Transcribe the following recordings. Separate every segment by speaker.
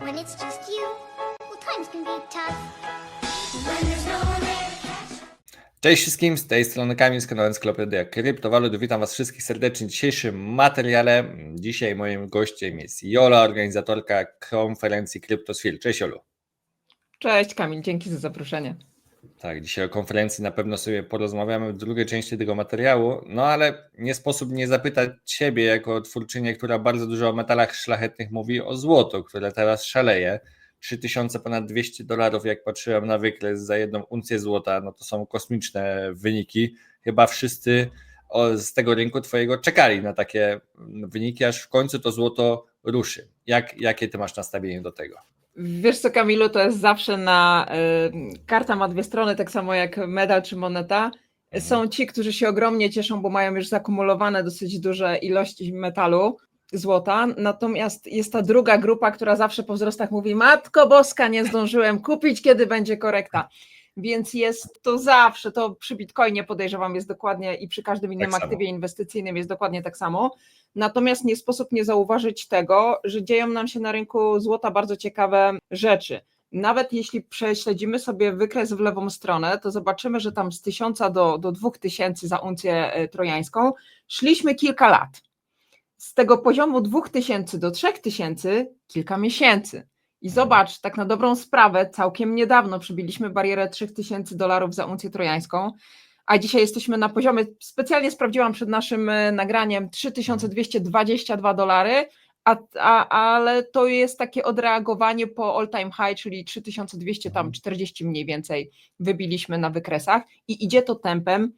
Speaker 1: when it's just you, well, times can be tough. When there's no one there to catch.
Speaker 2: Cześć wszystkim, z tej strony Kamil z kanału Encyklopedię Kryptowalut. Witam Was wszystkich serdecznie w dzisiejszym materiale. Dzisiaj moim gościem jest Jola, organizatorka konferencji CryptoSphere. Cześć Jolu.
Speaker 3: Cześć Kamil, dzięki za zaproszenie.
Speaker 2: Tak, dzisiaj o konferencji na pewno sobie porozmawiamy w drugiej części tego materiału, no ale nie sposób nie zapytać Ciebie jako twórczynię, która bardzo dużo o metalach szlachetnych mówi, o złoto, które teraz szaleje. 3000 ponad 200 dolarów, jak patrzyłem na wykres za jedną uncję złota, no to są kosmiczne wyniki. Chyba wszyscy z tego rynku Twojego czekali na takie wyniki, aż w końcu to złoto ruszy. Jak, jakie Ty masz nastawienie do tego?
Speaker 3: Wiesz co Kamilu, to jest zawsze na, y, karta ma dwie strony, tak samo jak medal czy moneta. Są ci, którzy się ogromnie cieszą, bo mają już zakumulowane dosyć duże ilości metalu, złota, natomiast jest ta druga grupa, która zawsze po wzrostach mówi Matko Boska, nie zdążyłem kupić, kiedy będzie korekta. Więc jest to zawsze, to przy Bitcoinie podejrzewam jest dokładnie i przy każdym innym
Speaker 2: samo.
Speaker 3: aktywie inwestycyjnym jest dokładnie tak samo. Natomiast nie sposób nie zauważyć tego, że dzieją nam się na rynku złota bardzo ciekawe rzeczy. Nawet jeśli prześledzimy sobie wykres w lewą stronę, to zobaczymy, że tam z 1000 do, do 2000 za uncję e, trojańską szliśmy kilka lat. Z tego poziomu 2000 do 3000 kilka miesięcy. I zobacz, tak na dobrą sprawę, całkiem niedawno przybiliśmy barierę 3000 dolarów za uncję trojańską, a dzisiaj jesteśmy na poziomie, specjalnie sprawdziłam przed naszym e, nagraniem, 3222 dolary, a, a, ale to jest takie odreagowanie po all time high, czyli 3240 mniej więcej wybiliśmy na wykresach i idzie to tempem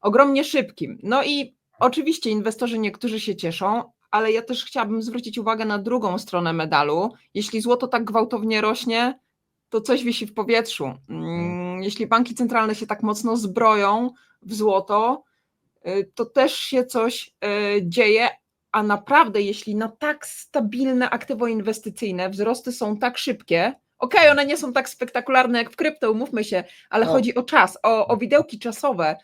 Speaker 3: ogromnie szybkim. No i oczywiście inwestorzy niektórzy się cieszą, ale ja też chciałabym zwrócić uwagę na drugą stronę medalu. Jeśli złoto tak gwałtownie rośnie, to coś wisi w powietrzu. Mm, Jeśli banki centralne się tak mocno zbroją w złoto, y, to też się coś y, dzieje, a naprawdę jeśli na tak stabilne aktywo inwestycyjne wzrosty są tak szybkie, okej, one nie są tak spektakularne jak w krypto, umówmy się, ale
Speaker 2: No.
Speaker 3: chodzi o czas, o, o widełki czasowe,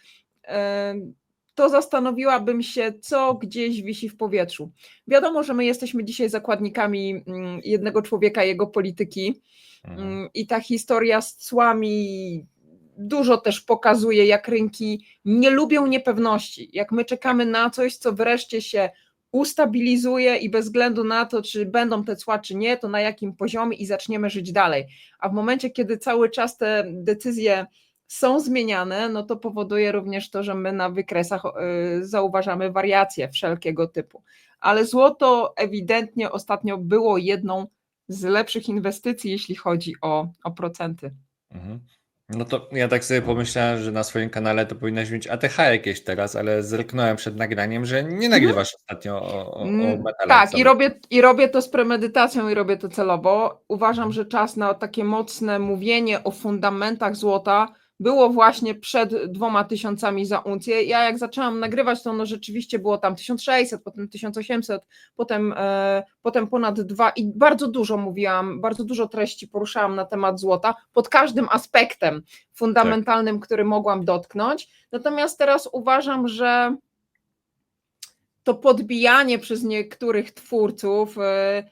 Speaker 3: to zastanowiłabym się, co gdzieś wisi w powietrzu. Wiadomo, że my jesteśmy dzisiaj zakładnikami mm, jednego człowieka, jego polityki,
Speaker 2: Mhm.
Speaker 3: Mm, I ta historia z cłami dużo też pokazuje, jak rynki nie lubią niepewności. Jak my czekamy na coś, co wreszcie się ustabilizuje i bez względu na to, czy będą te cła, czy nie, to na jakim poziomie i zaczniemy żyć dalej. A w momencie, kiedy cały czas te decyzje są zmieniane, no to powoduje również to, że my na wykresach y, zauważamy wariacje wszelkiego typu. Ale złoto ewidentnie ostatnio było jedną z lepszych inwestycji, jeśli chodzi o, o procenty.
Speaker 2: Mhm. No to ja tak sobie pomyślałem, że na swoim kanale to powinnaś mieć ATH jakieś teraz, ale zerknąłem przed nagraniem, że nie nagrywasz ostatnio o, o, o
Speaker 3: Mm,
Speaker 2: metalach.
Speaker 3: Tak, i robię, i robię to z premedytacją i robię to celowo. Uważam, że czas na takie mocne mówienie o fundamentach złota było właśnie przed dwoma tysiącami za uncję. Ja jak zaczęłam nagrywać, to ono rzeczywiście było tam 1600, potem 1800, potem, e, potem ponad dwa i bardzo dużo mówiłam, bardzo dużo treści poruszałam na temat złota pod każdym aspektem fundamentalnym, który mogłam dotknąć. Natomiast teraz uważam, że to podbijanie przez niektórych twórców, e,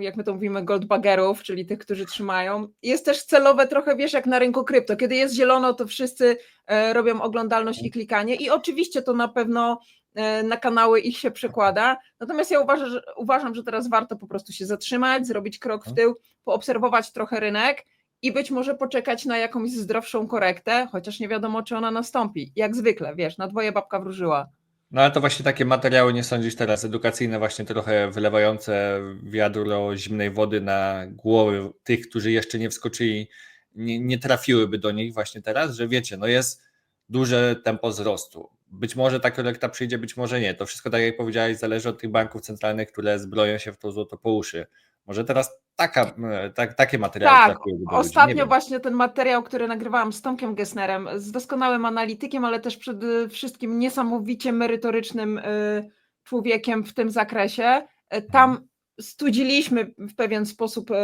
Speaker 3: jak my to mówimy, goldbaggerów, czyli tych, którzy trzymają, jest też celowe trochę, wiesz, jak na rynku krypto. Kiedy jest zielono, to wszyscy e, robią oglądalność i klikanie i oczywiście to na pewno e, na kanały ich się przekłada. Natomiast ja uważam, że, uważam, że teraz warto po prostu się zatrzymać, zrobić krok w tył, poobserwować trochę rynek i być może poczekać na jakąś zdrowszą korektę, chociaż nie wiadomo, czy ona nastąpi. Jak zwykle, wiesz, na dwoje babka wróżyła.
Speaker 2: No ale to właśnie takie materiały nie sądzisz teraz, edukacyjne, właśnie trochę wylewające wiadro zimnej wody na głowy tych, którzy jeszcze nie wskoczyli, nie, nie trafiłyby do nich właśnie teraz, że wiecie, no jest duże tempo wzrostu. Być może ta korekta przyjdzie, być może nie. To wszystko, tak jak powiedziałeś, zależy od tych banków centralnych, które zbroją się w to złoto po uszy. Może teraz taka, e, tak, takie materiały
Speaker 3: Tak,
Speaker 2: ludzi,
Speaker 3: ostatnio właśnie ten materiał, który nagrywałam z Tomkiem Gessnerem, z doskonałym analitykiem, ale też przede wszystkim niesamowicie merytorycznym y, człowiekiem w tym zakresie. Y, Tam studziliśmy w pewien sposób y,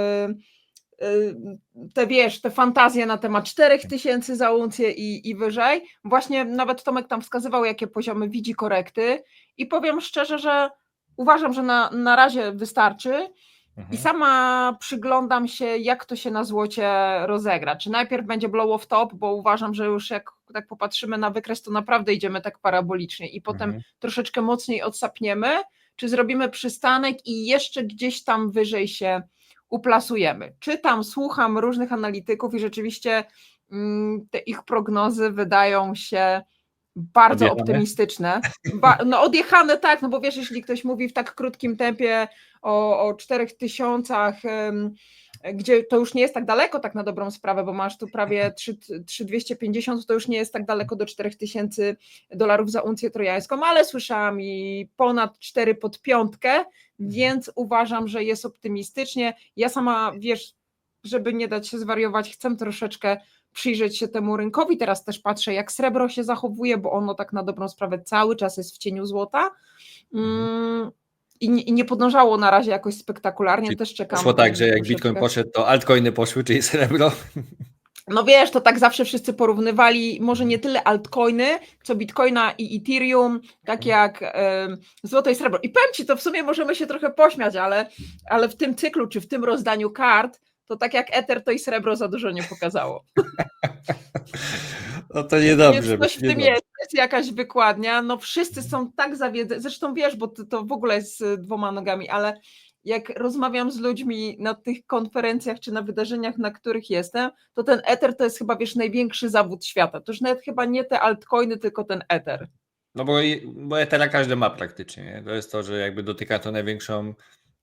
Speaker 3: y, te wiesz, te fantazje na temat 4000 za uncję i, i wyżej. Właśnie nawet Tomek tam wskazywał, jakie poziomy widzi korekty i powiem szczerze, że uważam, że na, na razie wystarczy. I
Speaker 2: Mhm.
Speaker 3: sama przyglądam się, jak to się na złocie rozegra. Czy najpierw będzie blow off top, bo uważam, że już jak tak popatrzymy na wykres, to naprawdę idziemy tak parabolicznie i potem
Speaker 2: Mhm.
Speaker 3: troszeczkę mocniej odsapniemy, czy zrobimy przystanek i jeszcze gdzieś tam wyżej się uplasujemy. Czytam, słucham różnych analityków i rzeczywiście mm, te ich prognozy wydają się bardzo
Speaker 2: Odjechane?
Speaker 3: optymistyczne. Ba, no odjechane tak, no bo wiesz, jeśli ktoś mówi w tak krótkim tempie o, o 4000, em, gdzie to już nie jest tak daleko, tak na dobrą sprawę, bo masz tu prawie 3 3250, to już nie jest tak daleko do 4000 dolarów za uncję trojańską, ale słyszałam i ponad 4 pod piątkę, więc uważam, że jest optymistycznie. Ja sama, wiesz, żeby nie dać się zwariować, chcę troszeczkę przyjrzeć się temu rynkowi. Teraz też patrzę, jak srebro się zachowuje, bo ono tak na dobrą sprawę cały czas jest w cieniu złota. Mm, I nie, I nie podążało na razie jakoś spektakularnie,
Speaker 2: Czyli
Speaker 3: też czekam.
Speaker 2: Poszło tak, że jak
Speaker 3: troszeczkę.
Speaker 2: Bitcoin poszedł, to altcoiny poszły, czyli srebro.
Speaker 3: No wiesz, to tak zawsze wszyscy porównywali, może nie tyle altcoiny, co bitcoina i ethereum, tak jak em, złoto i srebro. I powiem Ci, to w sumie możemy się trochę pośmiać, ale, ale w tym cyklu, czy w tym rozdaniu kart, to tak jak Ether, to i srebro za dużo nie pokazało.
Speaker 2: No to niedobrze.
Speaker 3: Coś w tym jest, jest jakaś wykładnia. No wszyscy są tak zawiedzeni, zresztą wiesz, bo to, to w ogóle jest z dwoma nogami, ale jak rozmawiam z ludźmi na tych konferencjach czy na wydarzeniach, na których jestem, to ten Ether to jest chyba, wiesz, największy zawód świata. To już nawet chyba nie te altcoiny, tylko ten Ether.
Speaker 2: No bo, bo Ethera każdy ma praktycznie. Nie? To jest to, że jakby dotyka to największą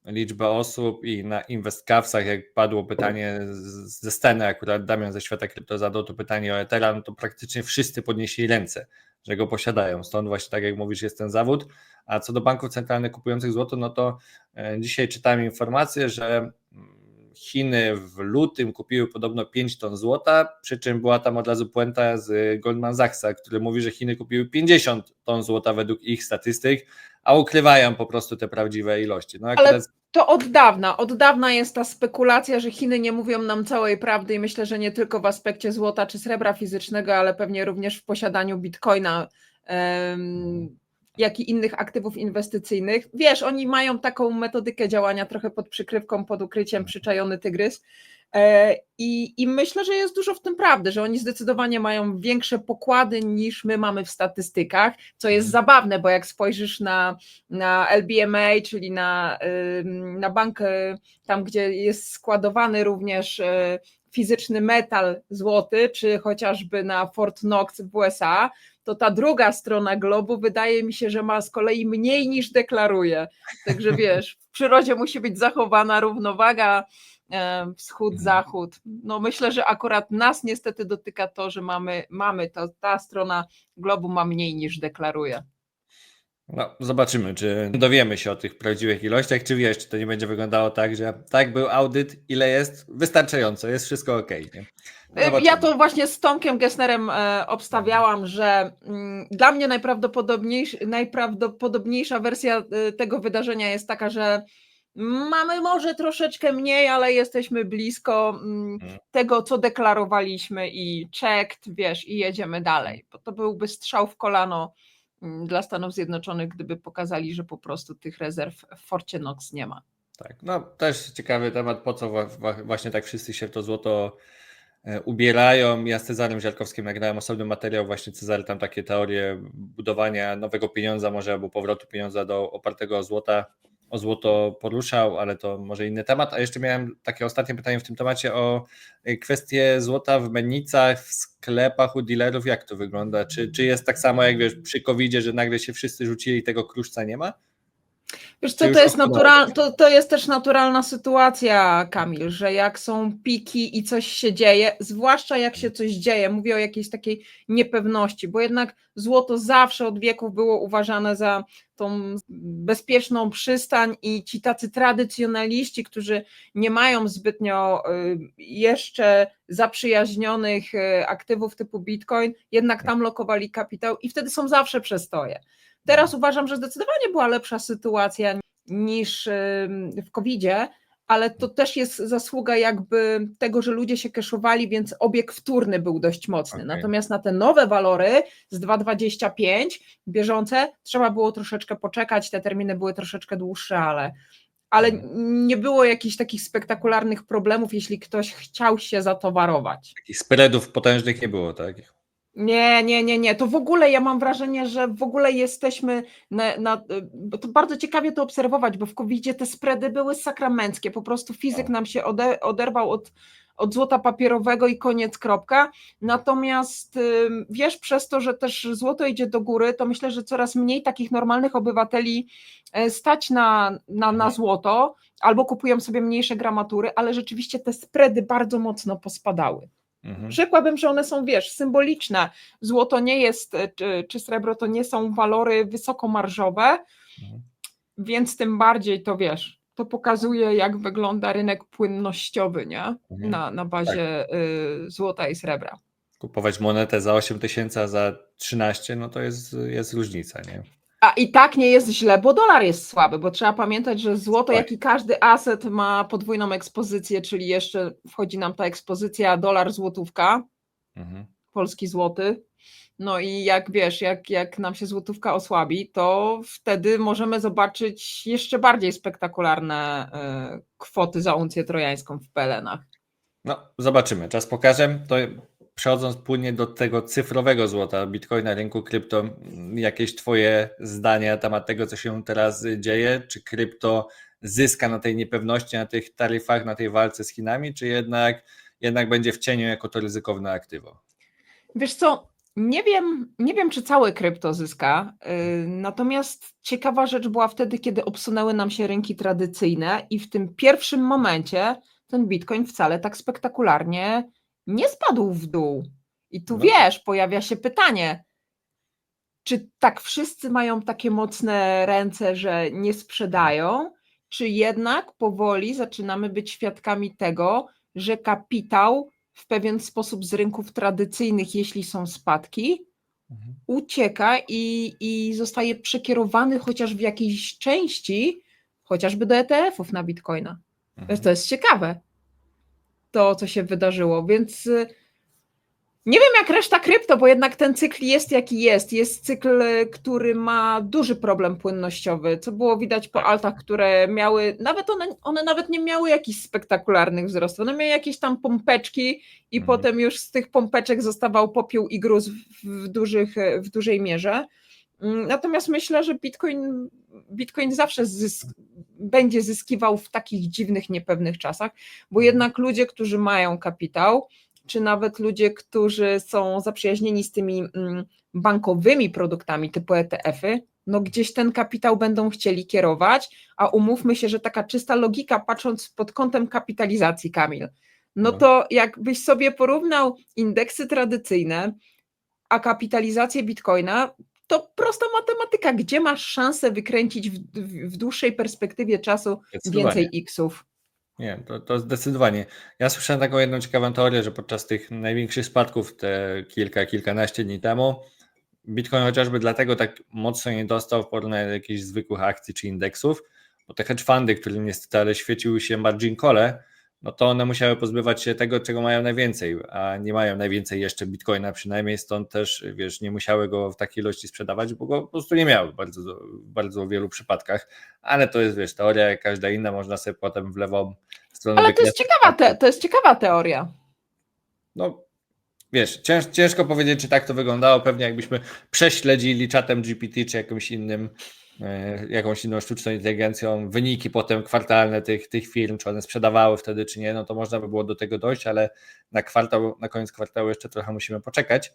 Speaker 2: liczbę osób i na InvestCavsach, jak padło pytanie ze sceny, akurat Damian ze świata krypto zadał to pytanie o Ethera, no to praktycznie wszyscy podnieśli ręce, że go posiadają. Stąd właśnie tak jak mówisz jest ten zawód. A co do banków centralnych kupujących złoto, no to e, dzisiaj czytałem informację, że mm, Chiny w lutym kupiły podobno 5 ton złota, przy czym była tam od razu puenta z Goldman Sachsa, który mówi, że Chiny kupiły 50 ton złota według ich statystyk, a ukrywają po prostu te prawdziwe ilości. No
Speaker 3: Ale To od dawna, od dawna jest ta spekulacja, że Chiny nie mówią nam całej prawdy i myślę, że nie tylko w aspekcie złota czy srebra fizycznego, ale pewnie również w posiadaniu bitcoina, em, jak i innych aktywów inwestycyjnych. Wiesz, oni mają taką metodykę działania trochę pod przykrywką, pod ukryciem przyczajony tygrys. E, I, I myślę, że jest dużo w tym prawdy, że oni zdecydowanie mają większe pokłady niż my mamy w statystykach, co jest zabawne, bo jak spojrzysz na, na LBMA, czyli na, na bank, y, tam gdzie jest składowany również y, fizyczny metal złoty, czy chociażby na Fort Knox w USA, to ta druga strona globu wydaje mi się, że ma z kolei mniej niż deklaruje. Także wiesz, w przyrodzie musi być zachowana równowaga e, wschód-zachód. No myślę, że akurat nas niestety dotyka to, że mamy, mamy to, ta strona globu ma mniej niż deklaruje.
Speaker 2: no, zobaczymy, czy dowiemy się o tych prawdziwych ilościach, czy wiesz, czy to nie będzie wyglądało tak, że tak był audyt, ile jest, wystarczająco, jest wszystko ok. Nie? No
Speaker 3: Ja to właśnie z Tomkiem Gessnerem e, obstawiałam, że mm, dla mnie najprawdopodobniejszy, najprawdopodobniejsza wersja e, tego wydarzenia jest taka, że mamy może troszeczkę mniej, ale jesteśmy blisko mm,
Speaker 2: Mhm.
Speaker 3: tego, co deklarowaliśmy i checked, wiesz, i jedziemy dalej. Bo to byłby strzał w kolano mm, dla Stanów Zjednoczonych, gdyby pokazali, że po prostu tych rezerw w Forcie Knox nie ma.
Speaker 2: Tak, no też ciekawy temat, po co właśnie tak wszyscy się w to złoto e, ubierają. Ja z Cezarem Ziarkowskim nagrałem osobny materiał, właśnie Cezary tam takie teorie budowania nowego pieniądza może albo powrotu pieniądza do opartego o złota, o złoto poruszał, ale to może inny temat. A jeszcze miałem takie ostatnie pytanie w tym temacie o e, kwestię złota w mennicach, w sklepach u dealerów, jak to wygląda? Czy, czy jest tak samo jak wiesz przy covid że nagle się wszyscy rzucili i tego kruszca nie ma?
Speaker 3: Wiesz co, to jest, natural, to, to jest też naturalna sytuacja, Kamil, że jak są piki i coś się dzieje, zwłaszcza jak się coś dzieje, mówię o jakiejś takiej niepewności, bo jednak złoto zawsze od wieków było uważane za tą bezpieczną przystań i ci tacy tradycjonaliści, którzy nie mają zbytnio y, jeszcze zaprzyjaźnionych y, aktywów typu Bitcoin, jednak tam lokowali kapitał i wtedy są zawsze przestoje. Teraz uważam, że zdecydowanie była lepsza sytuacja niż ym, w COVID-zie, ale to też jest zasługa jakby tego, że ludzie się keszowali, więc obieg wtórny był dość mocny.
Speaker 2: Okej.
Speaker 3: Natomiast na te nowe walory z 2,25 bieżące trzeba było troszeczkę poczekać, te terminy były troszeczkę dłuższe, ale, ale
Speaker 2: Mhm.
Speaker 3: nie było jakichś takich spektakularnych problemów, jeśli ktoś chciał się zatowarować.
Speaker 2: Takich spreadów potężnych nie było, tak?
Speaker 3: Nie, nie, nie, nie. To w ogóle ja mam wrażenie, że w ogóle jesteśmy na, na bo to bardzo ciekawie to obserwować, bo w covid te spready były sakramenckie. Po prostu fizyk
Speaker 2: Tak.
Speaker 3: nam się ode, oderwał od, od złota papierowego i koniec kropka. Natomiast wiesz, przez to, że też złoto idzie do góry, to myślę, że coraz mniej takich normalnych obywateli e, stać na, na, na
Speaker 2: Mhm.
Speaker 3: złoto, albo kupują sobie mniejsze gramatury, ale rzeczywiście te spready bardzo mocno pospadały.
Speaker 2: Mhm.
Speaker 3: Rzekłabym, że one są, wiesz, symboliczne. Złoto nie jest, e, czy, czy srebro to nie są walory wysokomarżowe,
Speaker 2: Mhm.
Speaker 3: więc tym bardziej to wiesz, to pokazuje, jak wygląda rynek płynnościowy, nie?
Speaker 2: Mhm.
Speaker 3: Na, na bazie y, złota i srebra.
Speaker 2: Kupować monetę za 8 tysięcy, a za 13, no to jest, jest różnica, nie?
Speaker 3: A i tak nie jest źle, bo dolar jest słaby, bo trzeba pamiętać, że złoto,
Speaker 2: Tak.
Speaker 3: jak i każdy aset ma podwójną ekspozycję, czyli jeszcze wchodzi nam ta ekspozycja dolar, złotówka,
Speaker 2: Mhm.
Speaker 3: polski złoty. No i jak wiesz, jak, jak nam się złotówka osłabi, to wtedy możemy zobaczyć jeszcze bardziej spektakularne e, kwoty za uncję trojańską w pelenach.
Speaker 2: No, zobaczymy, czas pokaże. To przechodząc płynnie do tego cyfrowego złota, bitcoina, rynku krypto, jakieś Twoje zdania na temat tego, co się teraz dzieje? Czy krypto zyska na tej niepewności, na tych taryfach, na tej walce z Chinami, czy jednak, jednak będzie w cieniu jako to ryzykowne aktywo?
Speaker 3: Wiesz co, nie wiem, nie wiem czy całe krypto zyska, yy, natomiast ciekawa rzecz była wtedy, kiedy obsunęły nam się rynki tradycyjne i w tym pierwszym momencie ten bitcoin wcale tak spektakularnie nie spadł w dół. I tu
Speaker 2: No.
Speaker 3: wiesz, pojawia się pytanie, czy tak wszyscy mają takie mocne ręce, że nie sprzedają, czy jednak powoli zaczynamy być świadkami tego, że kapitał w pewien sposób z rynków tradycyjnych, jeśli są spadki,
Speaker 2: Mhm.
Speaker 3: ucieka i, i zostaje przekierowany chociaż w jakiejś części, chociażby do ETF-ów na Bitcoina.
Speaker 2: Mhm.
Speaker 3: To jest ciekawe, to co się wydarzyło, więc y, nie wiem jak reszta krypto, bo jednak ten cykl jest jaki jest. Jest cykl, y, który ma duży problem płynnościowy, co było widać po altach, które miały, nawet one, one nawet nie miały jakichś spektakularnych wzrostów, one miały jakieś tam pompeczki i
Speaker 2: Mhm.
Speaker 3: potem już z tych pompeczek zostawał popiół i gruz w, dużych, w dużej mierze. Mm, Natomiast myślę, że Bitcoin, Bitcoin zawsze zysk, będzie zyskiwał w takich dziwnych, niepewnych czasach, bo jednak ludzie, którzy mają kapitał, czy nawet ludzie, którzy są zaprzyjaźnieni z tymi mm, bankowymi produktami typu ETF-y, no gdzieś ten kapitał będą chcieli kierować, a umówmy się, że taka czysta logika, patrząc pod kątem kapitalizacji, Kamil, no
Speaker 2: No.
Speaker 3: to jakbyś sobie porównał indeksy tradycyjne, a kapitalizację bitcoina, to prosta matematyka, gdzie masz szansę wykręcić w, w, dłuższej perspektywie czasu więcej xów.
Speaker 2: Nie, to, to zdecydowanie. Ja słyszałem taką jedną ciekawą teorię, że podczas tych największych spadków te kilka, kilkanaście dni temu, Bitcoin chociażby dlatego tak mocno nie dostał w porównaniu do jakichś zwykłych akcji czy indeksów, bo te hedge fundy, którym niestety ale świeciły się margin call, no to one musiały pozbywać się tego, czego mają najwięcej, a nie mają najwięcej jeszcze Bitcoina przynajmniej, stąd też, wiesz, nie musiały go w takiej ilości sprzedawać, bo go po prostu nie miały w bardzo, bardzo wielu przypadkach, ale to jest, wiesz, teoria jak każda inna, można sobie potem w lewą stronę
Speaker 3: Ale to jest ciekawa, te, to jest ciekawa teoria.
Speaker 2: No, wiesz, cięż, ciężko powiedzieć, czy tak to wyglądało. Pewnie jakbyśmy prześledzili czatem GPT, czy jakimś innym, jakąś inną sztuczną inteligencją, wyniki potem kwartalne tych, tych firm, czy one sprzedawały wtedy, czy nie, no to można by było do tego dojść, ale na kwartał, na koniec kwartału jeszcze trochę musimy poczekać.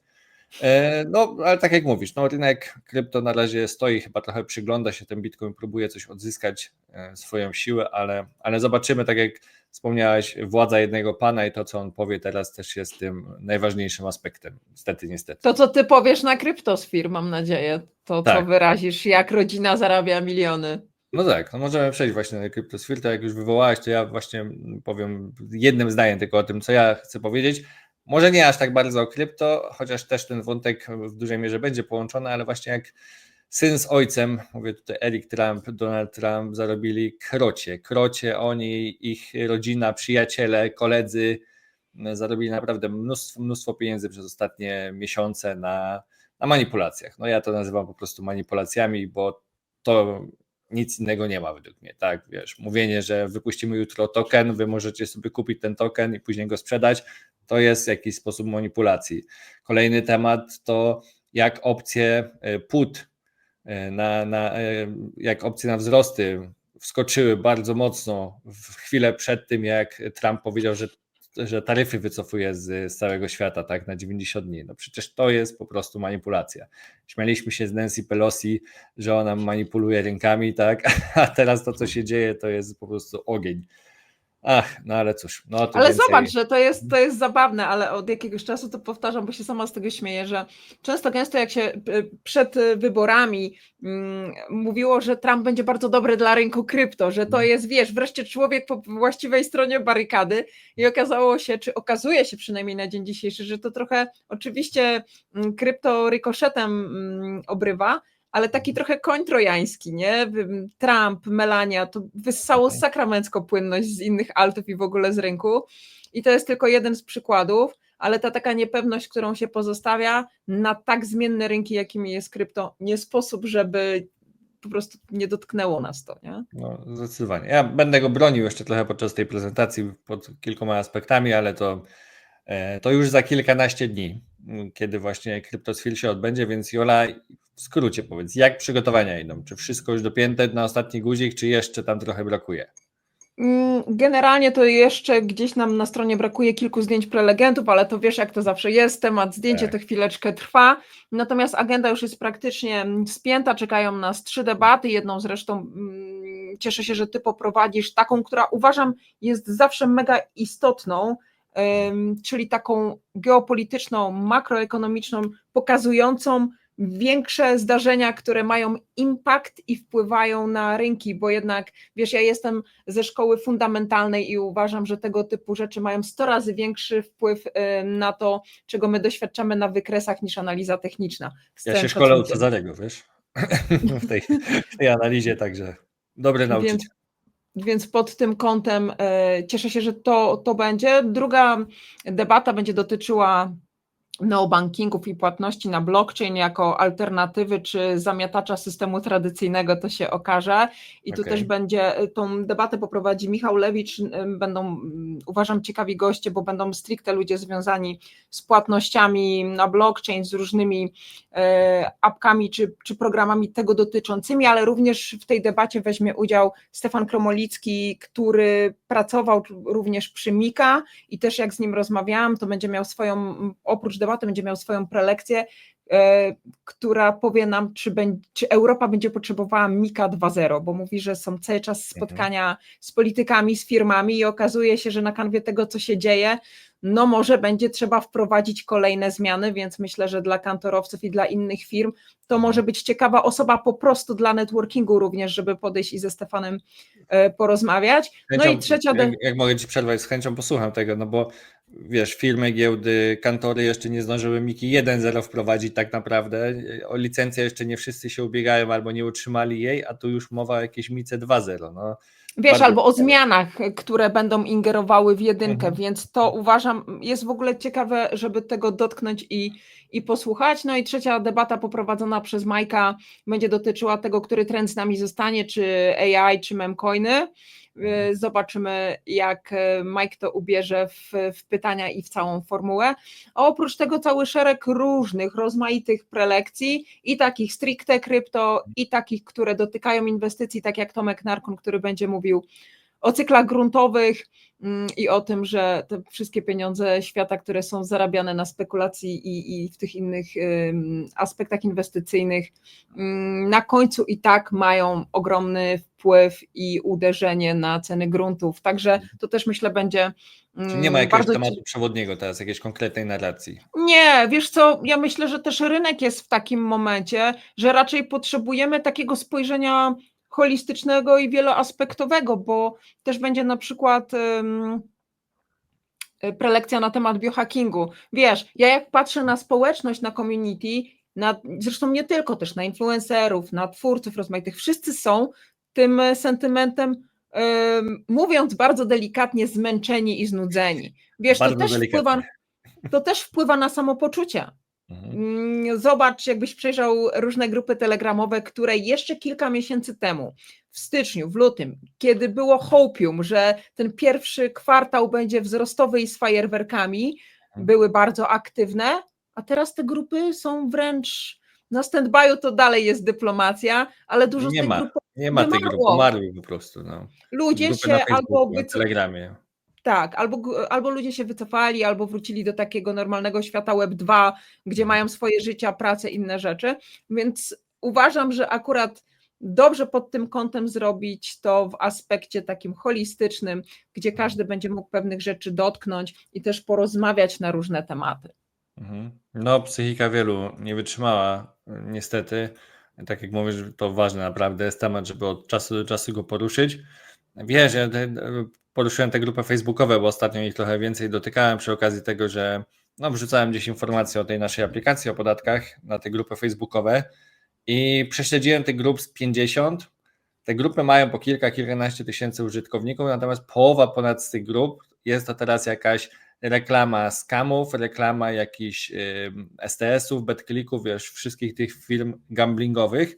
Speaker 2: E, No, ale tak jak mówisz, no, rynek krypto na razie stoi, chyba trochę przygląda się ten Bitcoin, próbuje coś odzyskać, e, swoją siłę, ale, ale zobaczymy, tak jak wspomniałeś, władza jednego pana i to, co on powie teraz też jest tym najważniejszym aspektem. Niestety, niestety.
Speaker 3: To, co ty powiesz na kryptosfir, mam nadzieję, to co
Speaker 2: Tak.
Speaker 3: wyrazisz, jak rodzina zarabia miliony.
Speaker 2: No tak, no możemy przejść właśnie na CryptoSphere, to jak już wywołałeś, to ja właśnie powiem jednym zdaniem tylko o tym, co ja chcę powiedzieć. Może nie aż tak bardzo o krypto, chociaż też ten wątek w dużej mierze będzie połączony, ale właśnie jak syn z ojcem, mówię tutaj Eric Trump, Donald Trump, zarobili krocie. Krocie, oni, ich rodzina, przyjaciele, koledzy e, zarobili naprawdę mnóstwo, mnóstwo pieniędzy przez ostatnie miesiące na, na manipulacjach. No ja to nazywam po prostu manipulacjami, bo to nic innego nie ma według mnie, tak, wiesz, mówienie, że wypuścimy jutro token, wy możecie sobie kupić ten token i później go sprzedać, to jest jakiś sposób manipulacji. Kolejny temat to jak opcje e, put, e, na, na, e, jak opcje na wzrosty wskoczyły bardzo mocno w chwilę przed tym, jak Trump powiedział, że, że taryfy wycofuje z, z całego świata tak na 90 dni. No przecież to jest po prostu manipulacja. Śmialiśmy się z Nancy Pelosi, że ona manipuluje rynkami, tak, a teraz to, co się dzieje, to jest po prostu ogień. Ach, no ale cóż. No to
Speaker 3: Ale
Speaker 2: więcej...
Speaker 3: zobacz, że to jest, to jest zabawne, ale od jakiegoś czasu to powtarzam, bo się sama z tego śmieję, że często gęsto jak się y, przed wyborami mm, mówiło, że Trump będzie bardzo dobry dla rynku krypto, że to jest, wiesz, wreszcie człowiek po właściwej stronie barykady i okazało się, czy okazuje się przynajmniej na dzień dzisiejszy, że to trochę oczywiście mm, krypto rykoszetem mm, obrywa, ale taki trochę koń trojański, nie? Trump, Melania, to wyssało
Speaker 2: Mhm.
Speaker 3: sakramencko płynność z innych altów i w ogóle z rynku. I to jest tylko jeden z przykładów, ale ta taka niepewność, którą się pozostawia na tak zmienne rynki, jakimi jest krypto, nie sposób, żeby po prostu nie dotknęło nas to, nie?
Speaker 2: No, zdecydowanie. Ja będę go bronił jeszcze trochę podczas tej prezentacji pod kilkoma aspektami, ale to, e, to już za kilkanaście dni, kiedy właśnie CryptoSphere się odbędzie, więc Jola, w skrócie powiedz, jak przygotowania idą? Czy wszystko już dopięte na ostatni guzik, czy jeszcze tam trochę brakuje?
Speaker 3: Mm, Generalnie to jeszcze gdzieś nam na stronie brakuje kilku zdjęć prelegentów, ale to wiesz, jak to zawsze jest, temat zdjęcie
Speaker 2: Tak.
Speaker 3: to chwileczkę trwa. Natomiast agenda już jest praktycznie mm, spięta, czekają nas trzy debaty. Jedną zresztą mm, cieszę się, że ty poprowadzisz, taką, która uważam jest zawsze mega istotną, czyli taką geopolityczną, makroekonomiczną, pokazującą większe zdarzenia, które mają impact i wpływają na rynki, bo jednak wiesz, ja jestem ze szkoły fundamentalnej i uważam, że tego typu rzeczy mają 100 razy większy wpływ y, na to, czego my doświadczamy na wykresach niż analiza techniczna.
Speaker 2: Ja się szkolę u. Cezarego, wiesz, w tej, w tej analizie, także dobry nauczyciel.
Speaker 3: Więc, więc pod tym kątem e, cieszę się, że to, to będzie. Druga debata będzie dotyczyła neobankingów i płatności na blockchain jako alternatywy czy zamiatacza systemu tradycyjnego, to się okaże. I tu
Speaker 2: Okej.
Speaker 3: też będzie, tą debatę poprowadzi Michał Lewicz, ym, będą mm, uważam ciekawi goście, bo będą stricte ludzie związani z płatnościami na blockchain, z różnymi e, apkami czy, czy programami tego dotyczącymi, ale również w tej debacie weźmie udział Stefan Kromolicki, który pracował również przy Mika i też jak z nim rozmawiałam, to będzie miał swoją, oprócz debaty, będzie miał swoją prelekcję, e, która powie nam, czy, będzie, czy Europa będzie potrzebowała Mika 2.0, bo mówi, że są cały czas spotkania z politykami, z firmami i okazuje się, że na kanwie tego, co się dzieje, no może będzie trzeba wprowadzić kolejne zmiany, więc myślę, że dla kantorowców i dla innych firm to może być ciekawa osoba po prostu dla networkingu również, żeby podejść i ze Stefanem e, porozmawiać. No
Speaker 2: chęcią,
Speaker 3: i trzecia...
Speaker 2: jak, jak mogę Ci przerwać, z chęcią posłucham tego, no bo wiesz, firmy, giełdy, kantory jeszcze nie zdążyły Miki 1.0 wprowadzić tak naprawdę, o licencję jeszcze nie wszyscy się ubiegają albo nie utrzymali jej, a tu już mowa o jakiejś Mice 2.0, no
Speaker 3: Wiesz,
Speaker 2: Bardzo
Speaker 3: albo o zmianach, które będą ingerowały w jedynkę,
Speaker 2: Mhm.
Speaker 3: więc to uważam, jest w ogóle ciekawe, żeby tego dotknąć i, i posłuchać. No i trzecia debata poprowadzona przez Majka będzie dotyczyła tego, który trend z nami zostanie, czy AI, czy memcoiny. Y, Zobaczymy, jak y, Mike to ubierze w, w pytania i w całą formułę. A oprócz tego cały szereg różnych, rozmaitych prelekcji i takich stricte krypto, i takich, które dotykają inwestycji, tak jak Tomek Narkun, który będzie mówił o cyklach gruntowych mm, i o tym, że te wszystkie pieniądze świata, które są zarabiane na spekulacji i, i w tych innych ym, aspektach inwestycyjnych, ym, na końcu i tak mają ogromny wpływ i uderzenie na ceny gruntów. Także to też myślę będzie.
Speaker 2: Czyli nie ma
Speaker 3: mm,
Speaker 2: jakiegoś
Speaker 3: bardzo
Speaker 2: tematu przewodniego teraz, jakiejś konkretnej narracji.
Speaker 3: nie, wiesz co, ja myślę, że też rynek jest w takim momencie, że raczej potrzebujemy takiego spojrzenia holistycznego i wieloaspektowego, bo też będzie na przykład y, prelekcja na temat biohackingu. Wiesz, ja jak patrzę na społeczność, na community, na, zresztą nie tylko, też na influencerów, na twórców rozmaitych, wszyscy są tym e, sentymentem, ym, mówiąc bardzo delikatnie, zmęczeni i znudzeni. Wiesz, to też
Speaker 2: delikatnie.
Speaker 3: wpływa to też wpływa na samopoczucie.
Speaker 2: Mhm.
Speaker 3: Mm, Zobacz, jakbyś przejrzał różne grupy telegramowe, które jeszcze kilka miesięcy temu, w styczniu, w lutym, kiedy było hopium, że ten pierwszy kwartał będzie wzrostowy i z fajerwerkami,
Speaker 2: Mhm.
Speaker 3: były bardzo aktywne, a teraz te grupy są wręcz na stand-by'u, to dalej jest dyplomacja, ale dużo z
Speaker 2: Nie
Speaker 3: tych
Speaker 2: ma,
Speaker 3: grup
Speaker 2: nie ma
Speaker 3: nie
Speaker 2: tych grup, umarły po prostu. No.
Speaker 3: ludzie
Speaker 2: Grupy
Speaker 3: się albo
Speaker 2: na Telegramie.
Speaker 3: tak, albo, albo ludzie się wycofali, albo wrócili do takiego normalnego świata Web 2, gdzie mają swoje życia, pracę, inne rzeczy. Więc uważam, że akurat dobrze pod tym kątem zrobić to w aspekcie takim holistycznym, gdzie każdy będzie mógł pewnych rzeczy dotknąć i też porozmawiać na różne tematy.
Speaker 2: Mhm. No, psychika wielu nie wytrzymała, niestety. Tak jak mówisz, to ważne naprawdę jest temat, żeby od czasu do czasu go poruszyć. Wiesz, ja te- poruszyłem te grupy facebookowe, bo ostatnio ich trochę więcej dotykałem przy okazji tego, że no, wrzucałem gdzieś informacje o tej naszej aplikacji o podatkach na te grupy facebookowe i prześledziłem tych grup z 50. Te grupy mają po kilka, kilkanaście tysięcy użytkowników, natomiast połowa ponad z tych grup jest to teraz jakaś reklama skamów, reklama jakichś STS-ów, betklików, wiesz, wszystkich tych firm gamblingowych,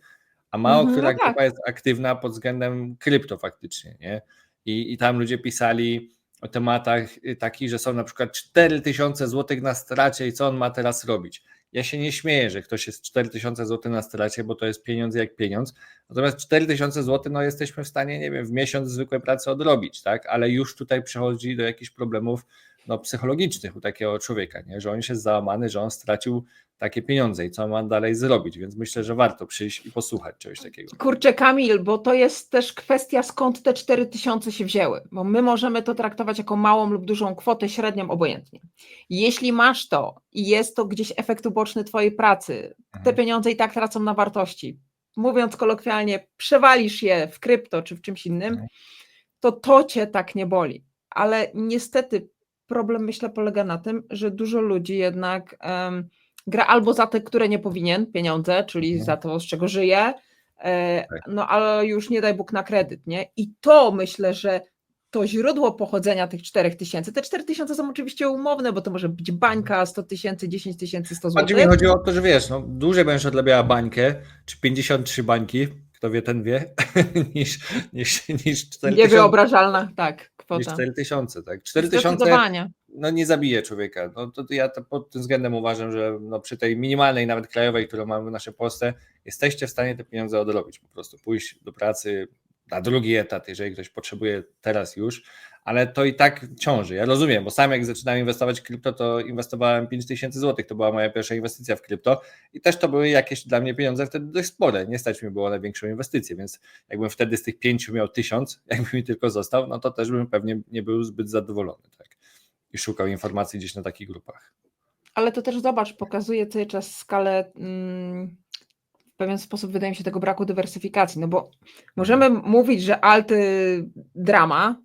Speaker 2: a mało
Speaker 3: Mhm,
Speaker 2: która
Speaker 3: no tak.
Speaker 2: jest aktywna pod względem krypto faktycznie, nie? I, I tam ludzie pisali o tematach y, takich, że są na przykład 4000 zł na stracie i co on ma teraz robić. Ja się nie śmieję, że ktoś jest 4000 zł na stracie, bo to jest pieniądz jak pieniądz. Natomiast 4000 zł, no jesteśmy w stanie, nie wiem, w miesiąc zwykłej pracy odrobić, tak? Ale już tutaj przychodzi do jakichś problemów no, psychologicznych u takiego człowieka, nie? że on już jest załamany, że on stracił takie pieniądze i co ma dalej zrobić. Więc myślę, że warto przyjść i posłuchać czegoś takiego.
Speaker 3: Kurczę, Kamil, bo to jest też kwestia, skąd te 4000 się wzięły, bo my możemy to traktować jako małą lub dużą kwotę, średnią, obojętnie. Jeśli masz to i jest to gdzieś efekt uboczny Twojej pracy, te
Speaker 2: Mhm.
Speaker 3: pieniądze i tak tracą na wartości. Mówiąc kolokwialnie, przewalisz je w krypto czy w czymś innym,
Speaker 2: Mhm.
Speaker 3: to to Cię tak nie boli. Ale niestety problem, myślę, polega na tym, że dużo ludzi jednak em, gra albo za te, które nie powinien, pieniądze, czyli
Speaker 2: Mhm.
Speaker 3: za to, z czego żyje, e,
Speaker 2: Tak.
Speaker 3: no ale już nie daj Bóg na kredyt, nie? I to myślę, że to źródło pochodzenia tych 4 tysięcy, te 4 tysiące są oczywiście umowne, bo to może być bańka 100 tysięcy, 10 tysięcy, 100
Speaker 2: Bardziej mi
Speaker 3: zł.
Speaker 2: chodziło o to, że wiesz, no, dłużej będziesz odlebiała bańkę, czy 53 bańki, kto wie, ten wie, niż, niż, niż 4 tysiące.
Speaker 3: Niewyobrażalna, tak,
Speaker 2: Niż
Speaker 3: kwota.
Speaker 2: 4 tysiące, tak. 4 tysiące no nie zabije człowieka. No to ja to pod tym względem uważam, że no przy tej minimalnej, nawet krajowej, którą mamy w naszej Polsce, jesteście w stanie te pieniądze odrobić. Po prostu pójść do pracy na drugi etat, jeżeli ktoś potrzebuje teraz już, ale to i tak ciąży. Ja rozumiem, bo sam jak zaczynałem inwestować w krypto, to inwestowałem 5000 tysięcy złotych. To była moja pierwsza inwestycja w krypto i też to były jakieś dla mnie pieniądze wtedy dość spore. Nie stać mi było na większą inwestycję, więc jakbym wtedy z tych pięciu miał tysiąc, jakby mi tylko został, no to też bym pewnie nie był zbyt zadowolony. Tak? I szukał informacji gdzieś na takich grupach.
Speaker 3: Ale to też zobacz, pokazuje cały czas skalę mm, w pewien sposób, wydaje mi się, tego braku dywersyfikacji. No bo możemy mówić, że alty drama,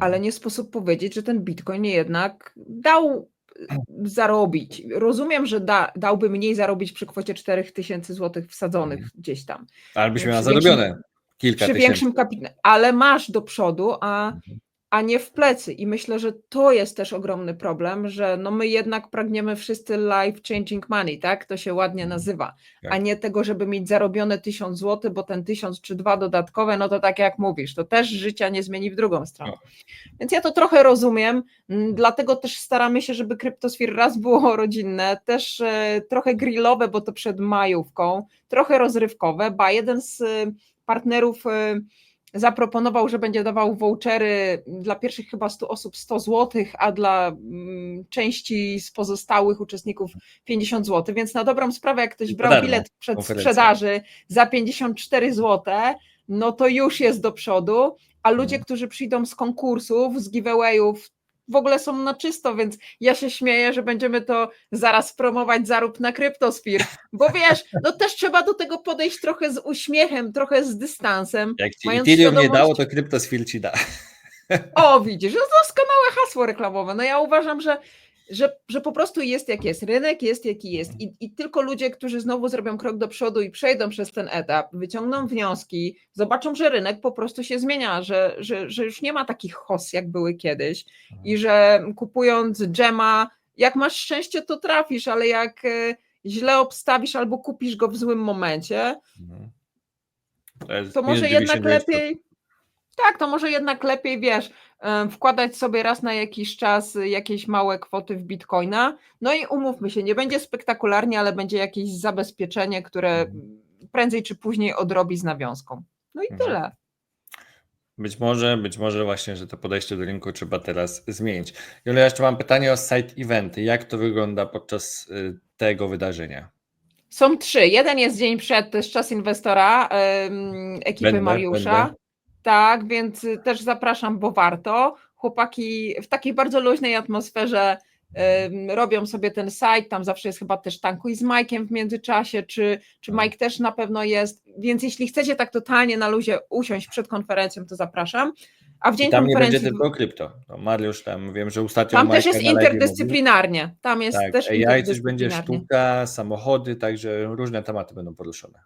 Speaker 3: ale nie sposób powiedzieć, że ten bitcoin jednak dał y, zarobić. Rozumiem, że da, dałby mniej zarobić przy kwocie 4000 zł wsadzonych
Speaker 2: Mhm.
Speaker 3: gdzieś tam.
Speaker 2: Ale byś
Speaker 3: przy
Speaker 2: miała zarobione kilka
Speaker 3: przy
Speaker 2: tysięcy.
Speaker 3: większym kapitale, ale masz do przodu, a,
Speaker 2: Mhm.
Speaker 3: A nie w plecy. I myślę, że to jest też ogromny problem, że no my jednak pragniemy wszyscy life changing money, tak? To się ładnie
Speaker 2: Mhm.
Speaker 3: nazywa, a
Speaker 2: Tak.
Speaker 3: nie tego, żeby mieć zarobione 1000 zł, bo ten 1000 czy dwa dodatkowe, no to tak jak mówisz, to też życia nie zmieni w drugą stronę.
Speaker 2: No.
Speaker 3: Więc ja to trochę rozumiem, dlatego też staramy się, żeby kryptosfir raz było rodzinne, też e, trochę grillowe, bo to przed majówką, trochę rozrywkowe, ba jeden z e, partnerów e, zaproponował, że będzie dawał vouchery dla pierwszych chyba 100 osób 100 zł, a dla mm, części z pozostałych uczestników 50 zł, więc na dobrą sprawę, jak ktoś brał
Speaker 2: darmo,
Speaker 3: bilet przed sprzedaży za 54 zł, no to już jest do przodu, a ludzie,
Speaker 2: Mhm.
Speaker 3: którzy przyjdą z konkursów, z giveawayów, w ogóle są na czysto, więc ja się śmieję, że będziemy to zaraz promować zarób na Kryptospir, bo wiesz, no też trzeba do tego podejść trochę z uśmiechem, trochę z dystansem.
Speaker 2: Jak ci Ethereum nie
Speaker 3: świadomość-
Speaker 2: dało, to kryptosfil ci da.
Speaker 3: O, widzisz, to doskonałe hasło reklamowe. No ja uważam, że, że, że po prostu jest jak jest, rynek jest jaki jest I, i tylko ludzie, którzy znowu zrobią krok do przodu i przejdą przez ten etap, wyciągną wnioski, zobaczą, że rynek po prostu się zmienia, że, że, że już nie ma takich hos, jak były kiedyś i że kupując dżema, jak masz szczęście, to trafisz, ale jak, e, źle obstawisz albo kupisz go w złym momencie,
Speaker 2: Mhm. To,
Speaker 3: to może jednak
Speaker 2: 90.
Speaker 3: lepiej. Tak, to może jednak lepiej, wiesz, wkładać sobie raz na jakiś czas jakieś małe kwoty w bitcoina. No i umówmy się, nie będzie spektakularnie, ale będzie jakieś zabezpieczenie, które
Speaker 2: Mhm.
Speaker 3: prędzej czy później odrobi z nawiązką. No i
Speaker 2: Mhm.
Speaker 3: tyle.
Speaker 2: Być może, być może właśnie, że to podejście do rynku trzeba teraz zmienić. Julia, jeszcze mam pytanie o site eventy. Jak to wygląda podczas y, tego wydarzenia?
Speaker 3: Są trzy. Jeden jest dzień przed, to jest czas inwestora ekipy
Speaker 2: Będę,
Speaker 3: Mariusza.
Speaker 2: będę.
Speaker 3: Tak, więc y, też zapraszam, bo warto. Chłopaki w takiej bardzo luźnej atmosferze robią sobie ten site, tam zawsze jest chyba też tankuj z Majkiem w międzyczasie, czy, czy
Speaker 2: Mhm.
Speaker 3: Mike też na pewno jest, więc jeśli chcecie tak totalnie na luzie usiąść przed konferencją, to zapraszam. A w dzień
Speaker 2: I tam nie będzie
Speaker 3: konferencji
Speaker 2: tylko krypto. No, Mariusz tam wiem, że ostatnio
Speaker 3: tam też jest interdyscyplinarnie. Tam jest
Speaker 2: Mówił,
Speaker 3: też
Speaker 2: tak, AI coś będzie sztuka, samochody, także różne tematy będą poruszone.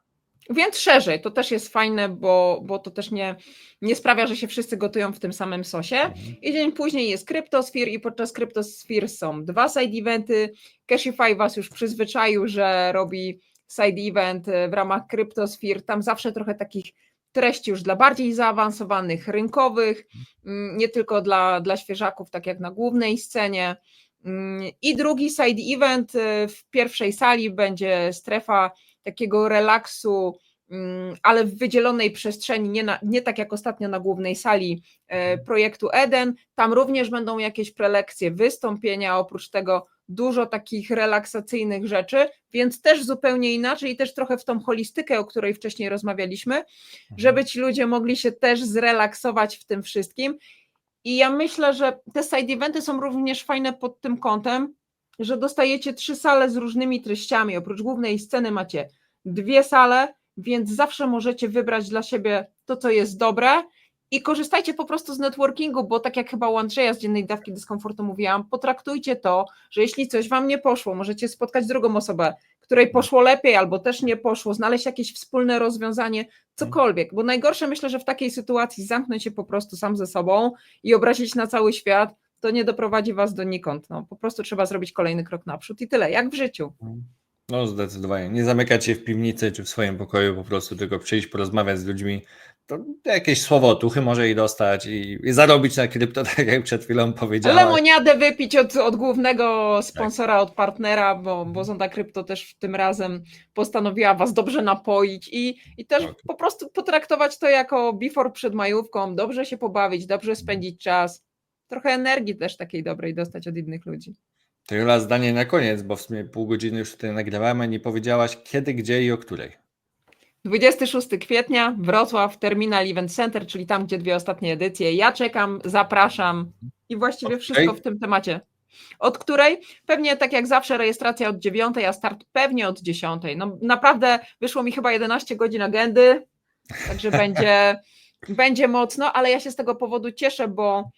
Speaker 3: Więc szerzej, to też jest fajne, bo, bo to też nie, nie sprawia, że się wszyscy gotują w tym samym sosie.
Speaker 2: Mhm.
Speaker 3: I dzień później jest Cryptosphere i podczas Cryptosphere są dwa side eventy. Cashify Was już przyzwyczaił, że robi side event e, w ramach Cryptosphere. Tam zawsze trochę takich treści już dla bardziej zaawansowanych, rynkowych, mm, nie tylko dla, dla świeżaków, tak jak na głównej scenie. Mm, I drugi side event e, w pierwszej sali będzie strefa takiego relaksu, mm, ale w wydzielonej przestrzeni, nie, na, nie tak jak ostatnio na głównej sali e, projektu Eden. Tam również będą jakieś prelekcje, wystąpienia, oprócz tego dużo takich relaksacyjnych rzeczy, więc też zupełnie inaczej i też trochę w tą holistykę, o której wcześniej rozmawialiśmy, żeby ci ludzie mogli się też zrelaksować w tym wszystkim. I ja myślę, że te side eventy są również fajne pod tym kątem, że dostajecie trzy sale z różnymi treściami. Oprócz głównej sceny macie dwie sale, więc zawsze możecie wybrać dla siebie to, co jest dobre. I korzystajcie po prostu z networkingu, bo tak jak chyba u Andrzeja z dziennej dawki dyskomfortu mówiłam, potraktujcie to, że jeśli coś wam nie poszło, możecie spotkać drugą osobę, której poszło lepiej albo też nie poszło, znaleźć jakieś wspólne rozwiązanie, cokolwiek. Bo najgorsze myślę, że w takiej sytuacji zamknąć się po prostu sam ze sobą i obrazić na cały świat, to nie doprowadzi was donikąd. No, po prostu trzeba zrobić kolejny krok naprzód i tyle, jak w życiu.
Speaker 2: No zdecydowanie. Nie zamykać się w piwnicy czy w swoim pokoju, po prostu tylko przyjść, porozmawiać z ludźmi, to jakieś słowo otuchy może i dostać i, i zarobić na krypto, tak jak przed chwilą powiedziałem.
Speaker 3: Lemoniadę wypić od, od głównego sponsora, od partnera, bo, bo Zonda Krypto też tym razem postanowiła was dobrze napoić i, i też
Speaker 2: Okej.
Speaker 3: po prostu potraktować to jako before przed majówką, dobrze się pobawić, dobrze spędzić czas, trochę energii też takiej dobrej dostać od innych ludzi.
Speaker 2: To Jola, zdanie na koniec, bo w sumie pół godziny już tutaj nagrywamy, nie powiedziałaś kiedy, gdzie i o której.
Speaker 3: 26 kwietnia, Wrocław, Terminal Event Center, czyli tam, gdzie dwie ostatnie edycje. Ja czekam, zapraszam i właściwie wszystko w tym temacie. Od której pewnie tak jak zawsze rejestracja od 9, a start pewnie od 10. No naprawdę wyszło mi chyba 11 godzin agendy, także będzie, będzie mocno, ale ja się z tego powodu cieszę, bo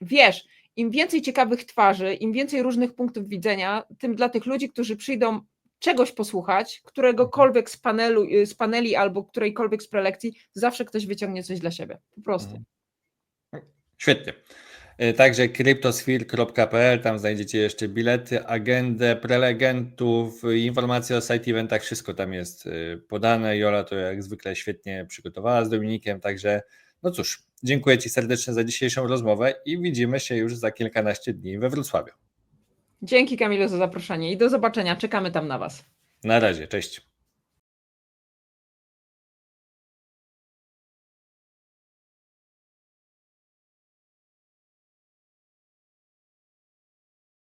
Speaker 3: wiesz, im więcej ciekawych twarzy, im więcej różnych punktów widzenia, tym dla tych ludzi, którzy przyjdą czegoś posłuchać, któregokolwiek z, panelu, y, z paneli albo którejkolwiek z prelekcji, zawsze ktoś wyciągnie coś dla siebie. Po prostu.
Speaker 2: Mhm. Świetnie. Y, Także cryptosphere.pl, tam znajdziecie jeszcze bilety, agendę prelegentów, informacje o site eventach, wszystko tam jest y, podane. Jola to jak zwykle świetnie przygotowała z Dominikiem, także no cóż, dziękuję Ci serdecznie za dzisiejszą rozmowę i widzimy się już za kilkanaście dni we Wrocławiu.
Speaker 3: Dzięki Kamilu za zaproszenie i do zobaczenia. Czekamy tam na Was.
Speaker 2: Na razie, cześć.